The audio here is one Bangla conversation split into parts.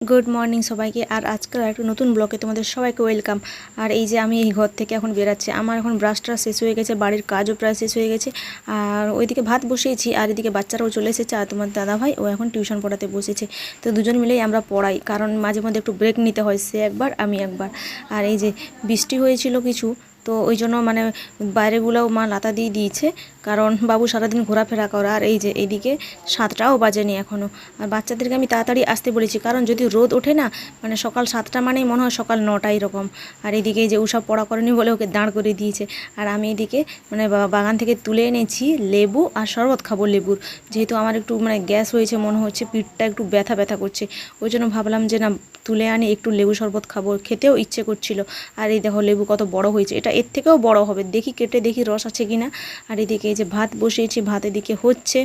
গুড মর্নিং সবাইকে, আর আজকের একটা নতুন ব্লকে তোমাদের সবাইকে ওয়েলকাম আর এই যে আমি এই ঘর থেকে এখন বেরাচ্ছি, আমার এখন ব্রাশটা শেষ হয়ে গেছে, বাড়ির কাজও প্রায় শেষ হয়ে গেছে। আর ওইদিকে ভাত বসিয়েছি, আর এদিকে বাচ্চারাও চলে এসেছে, আর তোমার দাদা ভাই ও এখন টিউশন পড়াতে বসেছে। তো দুজন মিলেই আমরা পড়াই, কারণ মাঝে মধ্যে একটু ব্রেক নিতে হয়, সে একবার, আমি একবার। আর এই যে বৃষ্টি হয়েছিল কিছু, তো ওই জন্য মানে বাইরেগুলোও মা লাতা দিয়ে দিয়েছে কারণ বাবু সারাদিন ঘোরাফেরা করে, আর এই যে এইদিকে সাতটাও বাজেনি এখনও আর বাচ্চাদেরকে আমি তাড়াতাড়ি আসতে বলেছি, কারণ যদি রোদ ওঠে না মানে সকাল সাতটা মানেই মনে হয় সকাল নটা এরকম। আর এদিকে যে উষা পড়া করেনি বলে ওকে দাঁড় করে দিয়েছে। আর আমি এদিকে মানে বাগান থেকে তুলে এনেছি লেবু আর শরবত খাব লেবুর। যেহেতু আমার একটু মানে গ্যাস হয়েছে, মনে হচ্ছে পিঠটা একটু ব্যথা ব্যথা করছে। ওই জন্য ভাবলাম যে না, তুলে আনি, একটু লেবু শরবত খাব। খেতেও ইচ্ছে করছিল। আর এই দেখো লেবু কত বড় হয়েছে। এটা এর থেকেও বড় হবে। দেখি কেটে দেখি রস আছে কিনা। আর এদিকে এই যে ভাত বসিয়েছি ভাত এদিকে হচ্ছে।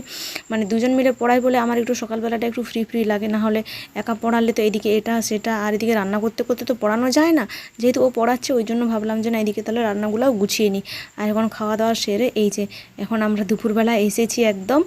মানে দুজন মিলে পড়াই বলে আমার একটু সকালবেলাটা একটু ফ্রি ফ্রি লাগে, না হলে একা পড়ালে তো এদিকে এটা, সেটা আর এদিকে রান্না করতে করতে তো পড়ানো যায় না। যেহেতু ও পড়াচ্ছে, ওই জন্য ভাবলাম যে না, এদিকে তাহলে রান্নাগুলোও গুছিয়ে নিই। আর এখন খাওয়া দাওয়া সেরে এই যে, এখন আমরা দুপুরবেলা এসেছি একদম।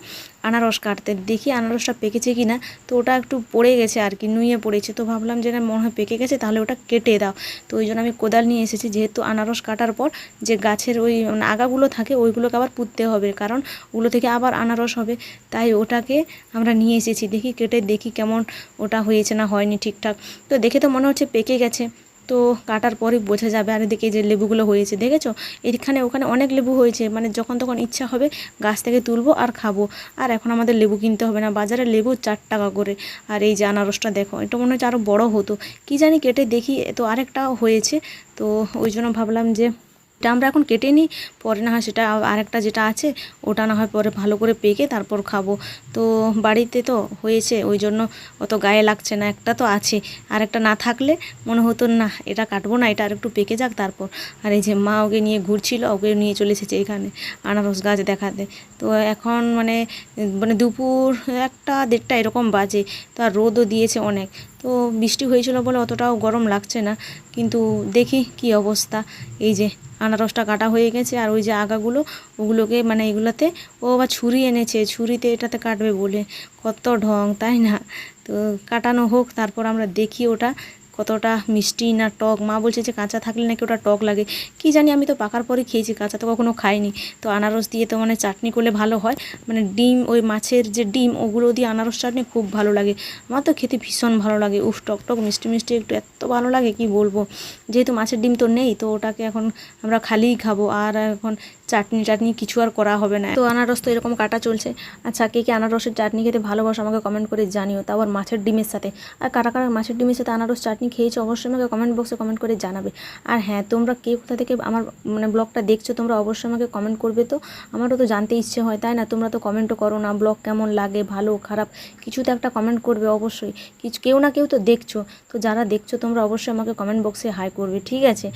আনারস কাটতে। দেখি আনারসটা পেকেছে কি না। তো ওটা একটু পড়ে গেছে আর কি, নুয়ে পড়েছে। তো ভাবলাম যে না, মনে হয় পেকে গেছে, তাহলে ওটা কেটে দাও। তো ওই জন্য আমি কোদাল নিয়ে এসেছি। যেহেতু আনারস কাটার পর যে গাছের ওই মানে আগাগুলো থাকে, ওইগুলোকে আবার পুঁততে হবে। কারণ ওগুলো থেকে আবার আনারস হবে। তাই ওটাকে আমরা নিয়ে এসেছি। দেখি কেটে, দেখি কেমন ওটা হয়েছে না হয়নি ঠিকঠাক। তো দেখে তো মনে হচ্ছে পেকে গেছে। তো কাটার পরে বোঝা যাবে আর এদিকে যে লেবুগুলো হয়েছে, দেখেছ? এখানে, ওখানে অনেক লেবু হয়েছে মানে যখন তখন ইচ্ছা হবে গাছ থেকে তুলবো আর খাব। আর এখন আমাদের লেবু কিনতে হবে না, বাজারে লেবু চার টাকা করে। আর এই যে আনারসটা দেখো, এটা মনে হচ্ছে আরও বড়ো হতো। কি জানি কেটে দেখি তো আরেকটাও হয়েছে। তো ওই জন্য ভাবলাম যে এটা আমরা এখন কেটে নিই, পরে না হয় সেটা আরেকটা যেটা আছে, ওটা না হয় পরে ভালো করে পেকে তারপর খাব। তো বাড়িতে তো হয়েছে, ওই জন্য অত গায়ে লাগছে না, একটা তো আছে। আর একটা না থাকলে মনে হতো, না, এটা কাটবো না, এটা আর একটু পেকে যাক তারপর। আর এই যে মা ওকে নিয়ে ঘুরছিল, ওকে নিয়ে চলে এসেছে এখানে, আনারস গাছ দেখাতে। তো এখন মানে মানে দুপুর একটা দেড়টা এরকম বাজে, তো আর রোদও দিয়েছে অনেক। তো বৃষ্টি হয়েছিল বলে অতটাও গরম লাগছে না, কিন্তু দেখি কি অবস্থা। এই যে আনারসটা কাটা হয়ে গেছে আর ওই যে আগাগুলো, ওগুলোকে মানে এগুলোতে ও আবার ছুরি এনেছে, ছুরিতে এটাতে কাটবে বলে। কত ঢং, তাই না? তো কাটানো হোক, তারপর আমরা দেখি ওটা কতটা মিষ্টি না টক? মা বলছে যে কাঁচা থাকলে নাকি ওটা টক লাগে। কি জানি, আমি তো পাকার পরে খেয়েছি, কাঁচা তো কখনো খাইনি। তো আনারস দিয়ে তো মানে চাটনি করলে ভালো হয়। মানে ডিম, ওই মাছের যে ডিম, ওগুলো দিয়ে আনারস চাটনি খুব ভালো লাগে। আমার তো খেতে ভীষণ ভালো লাগে। উফ, টক টক, মিষ্টি মিষ্টি, একটু এত ভালো লাগে, কি বলব? যেহেতু মাছের ডিম তো নেই, তো ওটাকে এখন আমরা খালিই খাব। আর এখন চাটনি টাটনি কিছু আর করা হবে না। তো আনারস তো এরকম কাটা চলছে। আচ্ছা কে কে আনারসের চাটনি খেতে ভালোবাসো আমাকে কমেন্ট করে জানিও। আবার মাছের ডিমের সাথে। আর কারা কারা মাছের ডিমের সাথে আনারস চাটনি খেয়েছো অবশ্যই আমাকে কমেন্ট বক্সে কমেন্ট করে জানাবে। আর হ্যাঁ তোমরা কে কোথা থেকে আমার মানে ব্লগটা দেখছ তোমরা অবশ্যই আমাকে কমেন্ট করবে তো। আমারও তো জানতে ইচ্ছে হয়, তাই না? তোমরা তো কমেন্টও করো না, ব্লগ কেমন লাগে, ভালো, খারাপ কিছু তো একটা কমেন্ট করবে অবশ্যই। কিছু কেউ না কেউ তো দেখছ। তো যারা দেখছ তোমরা অবশ্যই আমাকে কমেন্ট বক্সে হাই করবে, ঠিক আছে?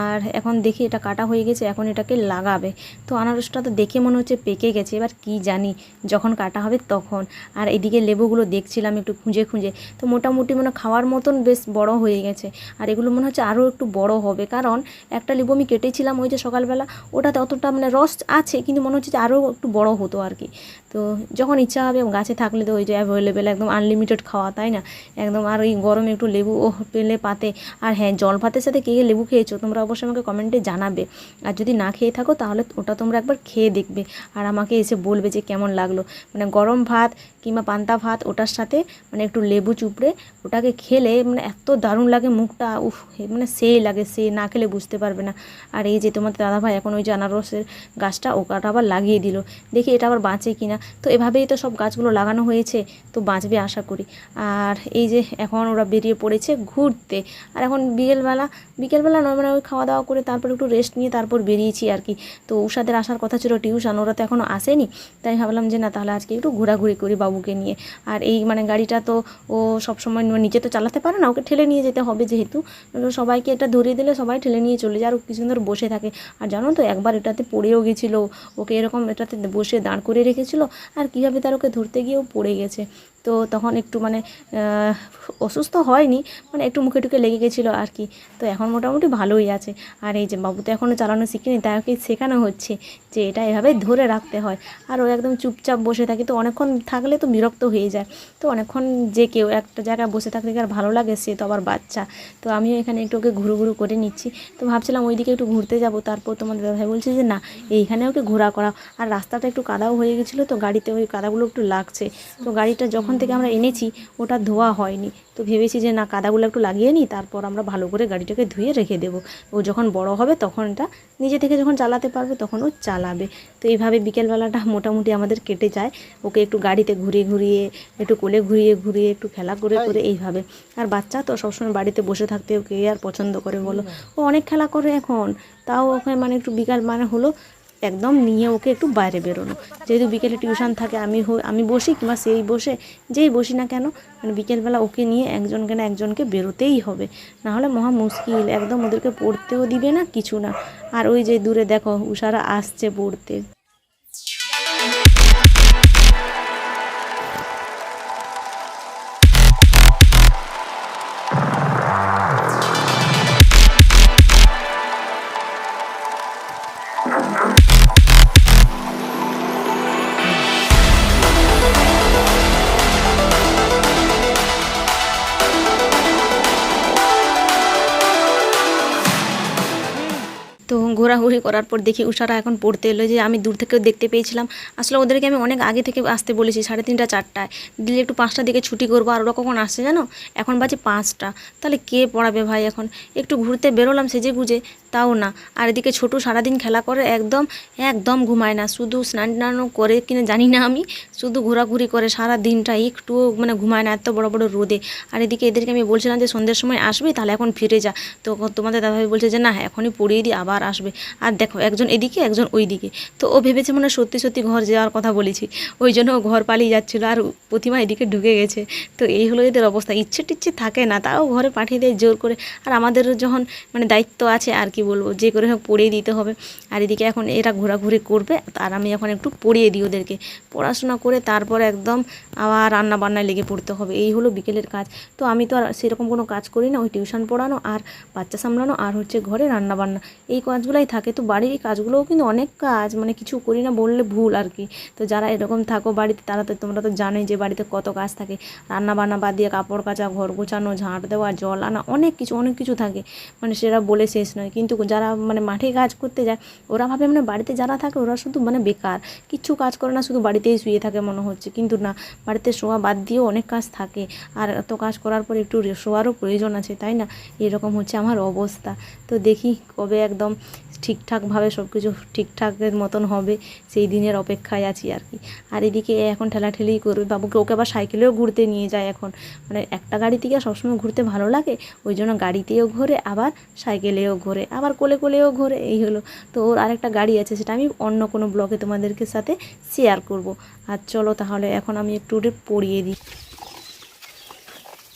আর এখন দেখি এটা কাটা হয়ে গেছে, এখন এটাকে লাগাবে। তো আনারসটা তো দেখে মনে হচ্ছে পেকে গেছে, এবার কি জানি যখন কাটা হবে তখন। আর এদিকে লেবুগুলো দেখছিলাম একটু খুঁজে খুঁজে, তো মোটামুটি মানে খাওয়ার মতন বেশ বড় হয়ে গেছে। আর এগুলো মনে হচ্ছে আরও একটু বড় হবে, কারণ একটা লেবু আমি কেটেছিলাম ওই যে সকালবেলা, ওটাতে অতটা মানে রস আছে, কিন্তু মনে হচ্ছে যে আরও একটু বড় হতো আর কি। তো যখন ইচ্ছা হবে গাছে থাকলে তো ওই যে অ্যাভেলেবেল একদম আনলিমিটেড খাওয়া, তাই না? একদম আর ওই গরমে একটু লেবু ও পেলে পাতে। আর হ্যাঁ জল ভাতের সাথে কে কে লেবু খেয়েছো তোমরা অবশ্যই আমাকে কমেন্টে জানাবে। আর যদি না খেয়ে থাকো তাহলে ওটা তোমরা একবার খেয়ে দেখবে। আর আমাকে এসে বলবে যে কেমন লাগল। মানে গরম ভাত কিংবা পান্তা ভাত ওটার সাথে মানে একটু লেবু চুপড়ে ওটাকে খেলে মানে এত দারুণ লাগে মুখটা, উফ মানে সেই লাগে, সে না খেলে বুঝতে পারবে না। আর এই যে তোমাদের দাদাভাই এখন ওই যে আনারসের গাছটা ওটা আবার লাগিয়ে দিল। দেখি এটা আবার বাঁচে কিনা। তো এভাবেই তো সব গাছগুলো লাগানো হয়েছে, তো বাঁচবে আশা করি। আর এই যে এখন ওরা বেরিয়ে পড়েছে ঘুরতে। আর এখন বিকেলবেলা বিকেলবেলা নয় মানে ওই খাওয়া দাওয়া করে তারপর একটু রেস্ট নিয়ে তারপর বেরিয়েছি আর কি। তো উষাদের আসার কথা ছিল টিউশন, ওরা তো এখনও আসেনি। তাই ভাবলাম যে না, তাহলে আজকে একটু ঘোরাঘুরি করি বাবুকে নিয়ে। আর এই মানে গাড়িটা তো ও সবসময় নিজে তো চালাতে পারে না, ওকে ঠেলে নিয়ে যেতে হবে যেহেতু। সবাইকে এটা ধরিয়ে দিলে সবাই ঠেলে নিয়ে চলে যায়, আর ও কি সুন্দর বসে থাকে। আর জানো তো, একবার এটাতে পড়েও গেছিল, ওকে এরকম এটাতে বসে দাঁড় করে রেখেছিল, আর কীভাবে তার ওকে ধরতে গিয়েও পড়ে গেছে। তো তখন একটু মানে অসুস্থ হয়নি মানে একটু মুখে টুকে লেগে গেছিল আর কি। তো এখন মোটামুটি ভালোই আছে। আর এই যে বাবু তো এখনও চালানো শিখিনি, তাই ওকে শেখানো হচ্ছে যে এটা এভাবে ধরে রাখতে হয়। আর ও একদম চুপচাপ বসে থাকে, তো অনেকক্ষণ থাকলে তো বিরক্ত হয়ে যায়। তো অনেকক্ষণ যে কেউ একটা জায়গায় বসে থাকলে আর ভালো লাগে, সে তো আবার বাচ্চা। তো আমিও এখানে একটু ওকে ঘুরু ঘুরু করে নিচ্ছি। তো ভাবছিলাম ওইদিকে একটু ঘুরতে যাব, তারপর তোমাদের ভাই বলছে যে না, এইখানে ওকে ঘোরা করা আর রাস্তাটা একটু কাদাও হয়ে গেছিল, তো গাড়িতে ওই কাদাগুলো একটু লাগছে। তো গাড়িটা যখন থেকে আমরা এনেছি ওটা ধোয়া হয়নি। তো ভেবেছি যে না কাদাগুলো একটু লাগিয়ে নিই তারপর আমরা ভালো করে গাড়িটাকে ধুয়ে রেখে দেবো। ও যখন বড় হবে তখন এটা নিজে থেকে যখন চালাতে পারবে তখন ও চালাবে। তো এইভাবে বিকেলবেলাটা মোটামুটি আমাদের কেটে যায়। ওকে একটু গাড়িতে ঘুরিয়ে ঘুরিয়ে একটু কোলে ঘুরিয়ে ঘুরিয়ে একটু খেলা করে করে এইভাবে। আর বাচ্চা তো সবসময় বাড়িতে বসে থাকতে ওকে আর পছন্দ করে বলো। ও অনেক খেলা করে এখন। তাও ওখানে মানে একটু বিকাল মানে হলো একদম নিয়ে ওকে একটু বাইরে বেরোনো। যেহেতু বিকেলে টিউশন থাকে, আমি আমি বসি কিংবা সেই বসে, যেই বসি না কেন মানে বিকেলবেলা ওকে নিয়ে একজনকে না একজনকে বেরোতেই হবে। না হলে মহা মুশকিল, একদম ওদেরকে পড়তেও দিবে না, কিছু না। আর ওই যে দূরে দেখো, উষারা আসছে পড়তে। ঘোরাঘুরি করার পর দেখি উষারা এখন পড়তে এলো যে আমি দূর থেকেও দেখতে পেয়েছিলাম। আসলে ওদেরকে আমি অনেক আগে থেকে আসতে বলেছি, সাড়ে তিনটা, চারটায়। দিলে একটু পাঁচটার দিকে ছুটি করব আর ওরা কখন আসছে জানো? এখন বাজে পাঁচটা। তাহলে কে পড়াবে ভাই এখন? একটু ঘুরতে বেরোলাম সেজে গুজে। তাও না। আর এদিকে ছোটো সারাদিন খেলা করে একদম একদম ঘুমায় না। শুধু স্নান টানও করে কিনা জানি না আমি, শুধু ঘোরাঘুরি করে সারা দিনটা একটুও মানে ঘুমায় না এত বড় বড় রোদে। আর এদিকে এদেরকে আমি বলছিলাম যে সন্ধ্যের সময় আসবে, তাহলে এখন ফিরে যা। তো তোমাদের দাদাভাই বলছে যে না, এখনই পড়িয়ে দিই আবার আসবে। আর দেখো একজন এদিকে, একজন ওই দিকে তো ও ভেবেছে মনে সত্যি সত্যি ঘর যাওয়ার কথা বলেছি। ওই জন্য ও ঘর পালিয়ে যাচ্ছিল আর প্রতিমা এদিকে ঢুকে গেছে। তো এই হলো এদের অবস্থা। ইচ্ছে টিচ্ছে থাকে না, তাও ঘরে পাঠিয়ে দেয় জোর করে। আর আমাদের যখন মানে দায়িত্ব আছে আর কি বলব, যে করে হোক পড়িয়ে দিতে হবে। আর এদিকে এখন এরা ঘোরাঘুরি করবে, আর আমি এখন একটু পড়িয়ে দিই ওদেরকে। পড়াশোনা করে তারপর একদম আবার রান্না বান্নায় লেগে পড়তে হবে। এই হলো বিকেলের কাজ। তো আমি তো আর সেরকম কোনো কাজ করি না। ওই টিউশন পড়ানো আর বাচ্চা সামলানো আর হচ্ছে ঘরে রান্না বান্না এই কাজগুলাই থাকে। তো বাড়ির এই কাজগুলোও কিন্তু অনেক কাজ মানে কিছু করি না বললে ভুল আর কি। তো যারা এরকম থাকো বাড়িতে, তারা তো তোমরা তো জানোই যে বাড়িতে কত কাজ থাকে। রান্না বান্না বাদ দিয়ে কাপড় কাচা, ঘর গোছানো, ঝাঁট দেওয়া, জল আনা, অনেক কিছু অনেক কিছু থাকে। মানে সেটা বলে শেষ নয়। কিন্তু যারা মানে মাঠে কাজ করতে যায়, ওরা ভাবে মানে বাড়িতে যারা থাকে ওরা শুধু মানে বেকার। কিচ্ছু কাজ করে না, শুধু বাড়িতেই শুয়ে থাকে মনে হচ্ছে। কিন্তু না, বাড়িতে শোয়া বাদ দিয়েও অনেক কাজ থাকে। আর এত কাজ করার পর একটু শোয়ারও প্রয়োজন আছে, তাই না? এরকম হচ্ছে আমার অবস্থা। তো দেখি কবে একদম ঠিকঠাকভাবে সব কিছু ঠিকঠাকের মতন হবে। সেই দিনের অপেক্ষায় আছি আর কি। আর এদিকে এখন ঠেলাঠেলি করবে বাবুকে, ওকে আবার সাইকেলেও ঘুরতে নিয়ে যায় এখন। মানে একটা গাড়ি থেকে সবসময় ঘুরতে ভালো লাগে, ওই জন্য গাড়িতেও ঘোরে, আবার সাইকেলেও ঘোরে। আবার কোলে কোলেও ঘোরে এই হলো। তো ওর আরেকটা গাড়ি আছে সেটা আমি অন্য কোনো ব্লগে তোমাদেরকে সাথে শেয়ার করব। আর চলো তাহলে এখন আমি একটু ওটা পড়িয়ে দিই।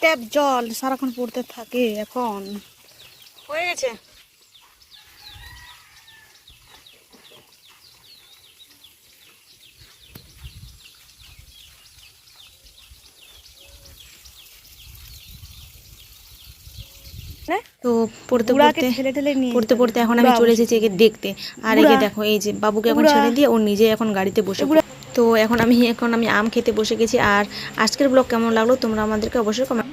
ট্যাপ জল সারাক্ষণ পড়তে থাকে এখন। হয়ে গেছে? তো পড়তে পড়তে পড়তে পড়তে এখন আমি চলে এসেছি একে দেখতে। আর একে দেখো এই যে বাবুকে এখন ছেড়ে দিয়ে ও নিজে এখন গাড়িতে বসে তো এখন আমি এখন আমি আম খেতে বসে গেছি। আর আজকের ব্লগ কেমন লাগল তোমরা আমাদেরকে অবশ্যই কমেন্ট